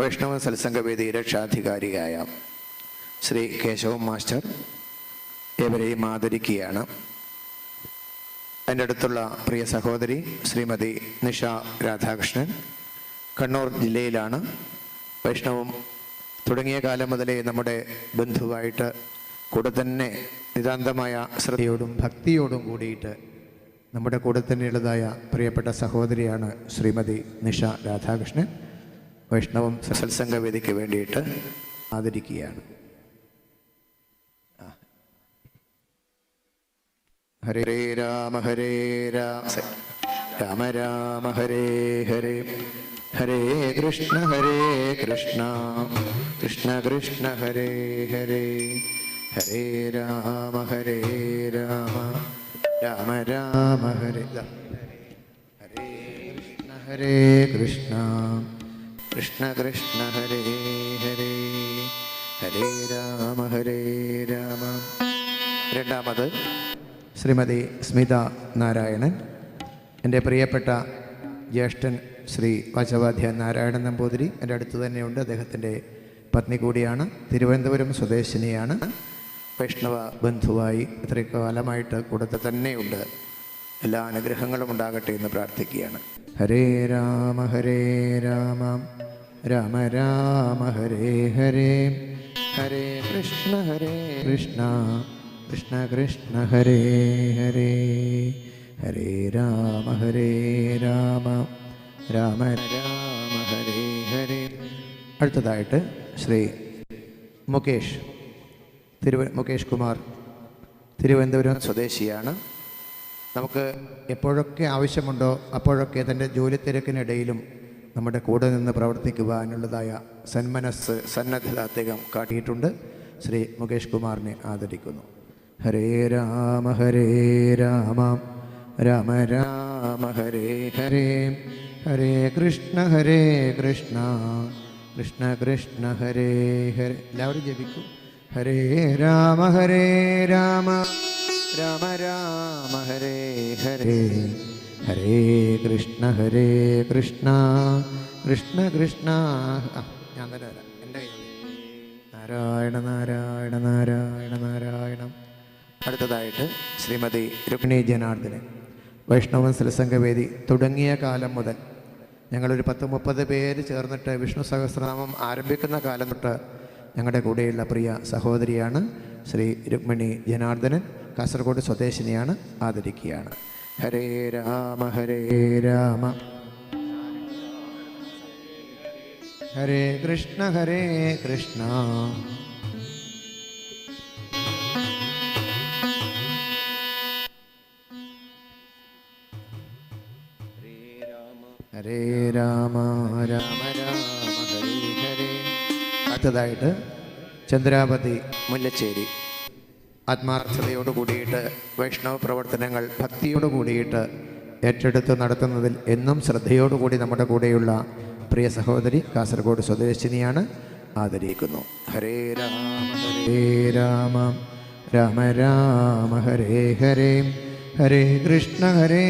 വൈഷ്ണവ സത്സംഗവേദി രക്ഷാധികാരിയായ ശ്രീ കേശവൻ മാസ്റ്റർ ഏവരെയും ആദരിക്കുകയാണ്. എന്റെ അടുത്തുള്ള പ്രിയ സഹോദരി ശ്രീമതി നിഷ രാധാകൃഷ്ണൻ കണ്ണൂർ ജില്ലയിലാണ്. വൈഷ്ണവം തുടങ്ങിയ കാലം മുതലേ നമ്മുടെ ബന്ധുവായിട്ട് കൂടെ തന്നെ നിതാന്തമായ ശ്രദ്ധയോടും ഭക്തിയോടും കൂടിയിട്ട് നമ്മുടെ കൂടെ തന്നെയുള്ളതായ പ്രിയപ്പെട്ട സഹോദരിയാണ് ശ്രീമതി നിഷ രാധാകൃഷ്ണൻ. വൈഷ്ണവം സത്സംഗവേദിക്ക് വേണ്ടിയിട്ട് ആദരിക്കുകയാണ്. ഹരേ രാമ ഹരേ രാമ രാമ രാമ ഹരേ ഹരേ ഹരേ കൃഷ്ണ ഹരേ കൃഷ്ണ കൃഷ്ണ കൃഷ്ണ ഹരേ ഹരേ ഹരേ രാമ ഹരേ രാമ രാമ രാമ ഹരേ ഹരേ കൃഷ്ണ ഹരേ കൃഷ്ണ. കൃഷ്ണ കൃഷ്ണ ഹരേ ഹരേ. ഹരേ രാമ ഹരേ രാമ. രണ്ടാമത് ശ്രീമതി സ്മിത നാരായണൻ എന്റെ പ്രിയപ്പെട്ട ജ്യേഷ്ഠൻ ശ്രീ വാചവാധ്യ നാരായണൻ നമ്പൂതിരി എന്റെ അടുത്ത് തന്നെയുണ്ട്. അദ്ദേഹത്തിന്റെ പത്നി കൂടിയാണ് തിരുവനന്തപുരം സ്വദേശിനിയാണ്. വൈഷ്ണവ ബന്ധുവായി ഇത്രയും കാലമായിട്ട് കൂടത്തെ തന്നെയുണ്ട്. എല്ലാ അനുഗ്രഹങ്ങളും ഉണ്ടാകട്ടെ എന്ന് പ്രാർത്ഥിക്കുകയാണ്. ഹരേ രാമ ഹരേ രാമ രാമ രാമ ഹരേ ഹരേ ഹരേ കൃഷ്ണ ഹരേ കൃഷ്ണ കൃഷ്ണ കൃഷ്ണ ഹരേ ഹരേ ഹരേ രാമ ഹരേ രാമ രാമ രാമ ഹരേ ഹരേ. അടുത്തതായിട്ട് ശ്രീ മുകേഷ് തിരുവ മുകേഷ് കുമാർ തിരുവനന്തപുരം സ്വദേശിയാണ്. നമുക്ക് എപ്പോഴൊക്കെ ആവശ്യമുണ്ടോ അപ്പോഴൊക്കെ തന്റെ ജോലി തിരക്കിനിടയിലും നമ്മുടെ കൂടെ നിന്ന് പ്രവർത്തിക്കുവാനുള്ളതായ സന്മനസ് സന്നദ്ധത അദ്ദേഹം കാട്ടിയിട്ടുണ്ട്. ശ്രീ മുകേഷ് കുമാറിനെ ആദരിക്കുന്നു. ഹരേ രാമ ഹരേ രാമ രാമ രാമ ഹരേ ഹരേ ഹരേ കൃഷ്ണ ഹരേ കൃഷ്ണ കൃഷ്ണ കൃഷ്ണ ഹരേ ഹരേ. എല്ലാവരും ജപിക്കും. ഹരേ രാമ ഹരേ രാമ. രാമ രാമ ഹരേ ഹരേ. ഹരേ കൃഷ്ണ ഹരേ കൃഷ്ണ. കൃഷ്ണ കൃഷ്ണ. ഞാൻ തന്നെ വരാം. എന്റെ കയ്യിൽ നാരായണ നാരായണ നാരായണ നാരായണം. അടുത്തതായിട്ട് ശ്രീമതി രുക്മിണി ജനാർദ്ദനൻ. വൈഷ്ണവൻ സത്സംഗവേദി തുടങ്ങിയ കാലം മുതൽ ഞങ്ങളൊരു പത്ത് മുപ്പത് പേര് ചേർന്നിട്ട് വിഷ്ണു സഹസ്രനാമം ആരംഭിക്കുന്ന കാലം തൊട്ട് ഞങ്ങളുടെ കൂടെയുള്ള പ്രിയ സഹോദരിയാണ് ശ്രീ രുക്മിണി ജനാർദ്ദനൻ. കാസർഗോഡ് സ്വദേശിനിയാണ് ആദരിക്കുകയാണ്. ഹരേ രാമ ഹരേ രാമ. ഹരേ കൃഷ്ണ ഹരേ കൃഷ്ണ. ഹരേ രാമ രാമ രാമ ഹരേ ഹരേ. അടുത്തതായിട്ട് ചന്ദ്രാപതി മുല്ലച്ചേരി. ആത്മാർത്ഥതയോട് കൂടിയിട്ട് വൈഷ്ണവ പ്രവർത്തനങ്ങൾ ഭക്തിയോട് കൂടിയിട്ട് ഏറ്റെടുത്ത് നടത്തുന്നതിൽ എന്നും ശ്രദ്ധയോടുകൂടി നമ്മുടെ കൂടെയുള്ള പ്രിയ സഹോദരി കാസർഗോഡ് സ്വദേശിനിയാണ് ആദരിക്കുന്നു. ഹരേ രാമ ഹരേ രാമ രാമ രാമ ഹരേ ഹരേ ഹരേ കൃഷ്ണ ഹരേ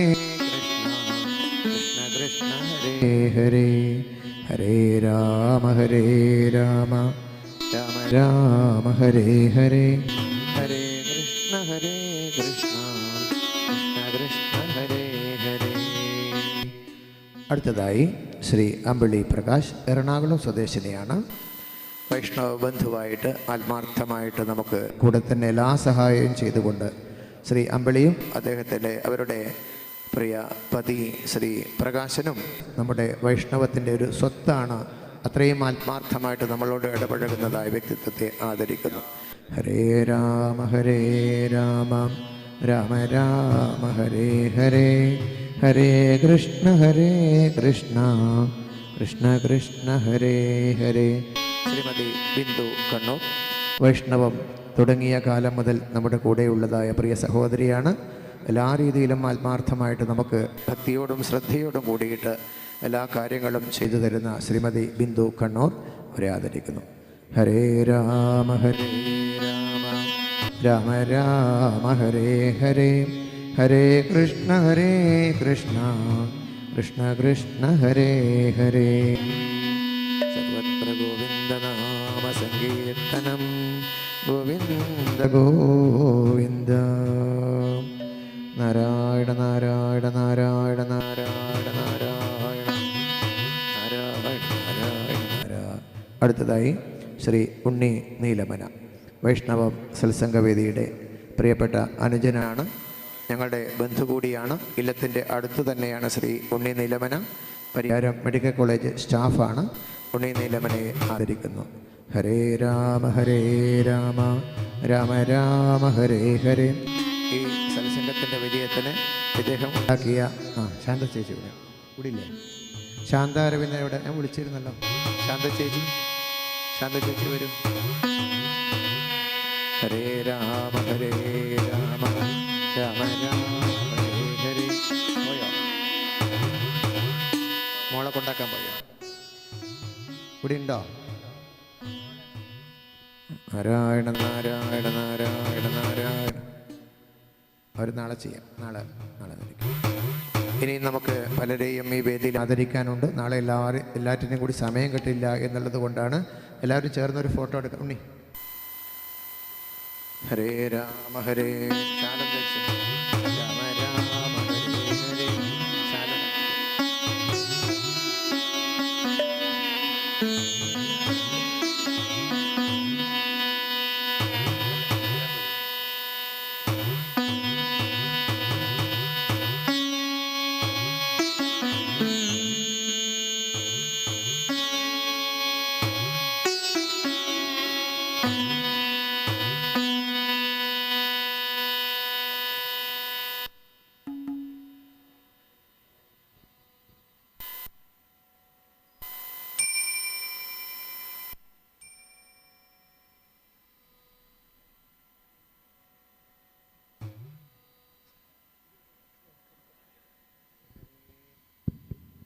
കൃഷ്ണ കൃഷ്ണ ഹരേ ഹരേ ഹരേ രാമ ഹരേ രാമ രാമ രാമ ഹരേ ഹരേ ഹരേ. കൃഷ്ണ ഹരേ കൃഷ്ണ കൃഷ്ണ കൃഷ്ണ ഹരേ ഹരേ. അടുത്തതായി ശ്രീ അമ്പിളി പ്രകാശ് എറണാകുളം സ്വദേശിനിയാണ്. വൈഷ്ണവ ബന്ധുവായിട്ട് ആത്മാർത്ഥമായിട്ട് നമുക്ക് കൂടെ തന്നെ എല്ലാ സഹായവും ചെയ്തുകൊണ്ട് ശ്രീ അമ്പിളിയും അദ്ദേഹത്തിന്റെ അവരുടെ പ്രിയ പതി ശ്രീ പ്രകാശനും നമ്മുടെ വൈഷ്ണവത്തിന്റെ ഒരു സ്വത്താണ് അത്രയും ആത്മാർത്ഥമായിട്ട് നമ്മളോട് ഇടപഴകുന്നതായ വ്യക്തിത്വത്തെ ആദരിക്കുന്നു. ഹരേ രാമ ഹരേ രാമ. രാമ രാമ ഹരേ ഹരേ. ഹരേ കൃഷ്ണ ഹരേ കൃഷ്ണ. കൃഷ്ണ കൃഷ്ണ ഹരേ ഹരേ. ശ്രീമതി ബിന്ദു കണ്ണൂർ. വൈഷ്ണവം തുടങ്ങിയ കാലം മുതൽ നമ്മുടെ കൂടെയുള്ളതായ പ്രിയ സഹോദരിയാണ്. എല്ലാ രീതിയിലും ആത്മാർത്ഥമായിട്ട് നമുക്ക് ഭക്തിയോടും ശ്രദ്ധയോടും കൂടിയിട്ട് എല്ലാ കാര്യങ്ങളും ചെയ്തു തരുന്ന ശ്രീമതി ബിന്ദു കണ്ണൂർ. അവരെ ആദരിക്കുന്നു. ഹരേ രാമ ഹരേ രാമ. രാമ രാമ ഹരേ ഹരേ. ഹരേ കൃഷ്ണ ഹരേ കൃഷ്ണ. കൃഷ്ണ കൃഷ്ണ ഹരേ ഹരേ. സർവത്ര ഗോവിന്ദനാമ സങ്കീർത്തനം. ഗോവിന്ദ ഗോവിന്ദ. നാരായണ നാരായണ നാരായണ നാരായണ. നാരായണ നാരായണ നാരായണ. അടുത്തതായി ശ്രീ ഉണ്ണി നീലമന. വൈഷ്ണവം സത്സംഗവേദിയുടെ പ്രിയപ്പെട്ട അനുജനാണ്. ഞങ്ങളുടെ ബന്ധു കൂടിയാണ്. ഇല്ലത്തിന്റെ അടുത്ത് തന്നെയാണ് ശ്രീ ഉണ്ണി നീലമന. പരിഹാരം മെഡിക്കൽ കോളേജ് സ്റ്റാഫാണ്. ഉണ്ണി നീലമനയെ ആദരിക്കുന്നു. ഹരേ രാമ ഹരേ രാമ. രാമ രാമ ഹരേ ഹരേ. ഈ സത്സംഗത്തിന്റെ വിജയത്തിന് ഇദ്ദേഹം ഉണ്ടാക്കിയ ആ ശാന്ത ചേച്ചി ഇവിടെ. അരവിന്ദൻ ഇവിടെ ഞാൻ വിളിച്ചിരുന്നല്ലോ. ശാന്ത ചേച്ചി. ശാന്ത ചേച്ചി വരും ഹരേ രാമ ഹരേ രാമ രാമ രാമ ഹരേ ഹരേ. പോയോ? മോളെ കൊണ്ടാക്കാൻ പോയോ? ഇവിടെ ഉണ്ടോ? നാരായണ നാരായണ നാരായണ നാരായണ. അവർ നാളെ ചെയ്യാം. നാളെ നാളെ ഇനി നമുക്ക് പലരെയും ഈ വേദിയിൽ ആദരിക്കാനുണ്ട്. നാളെ എല്ലാവരും എല്ലാറ്റിനും കൂടി സമയം കിട്ടില്ല എന്നുള്ളത് കൊണ്ടാണ് എല്ലാവരും ചേർന്ന് ഒരു ഫോട്ടോ എടുക്കാം. ഉണ്ണി. ഹരേ രാമ ഹരേ ശാലം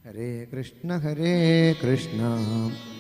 हरे कृष्ण हरे कृष्ण।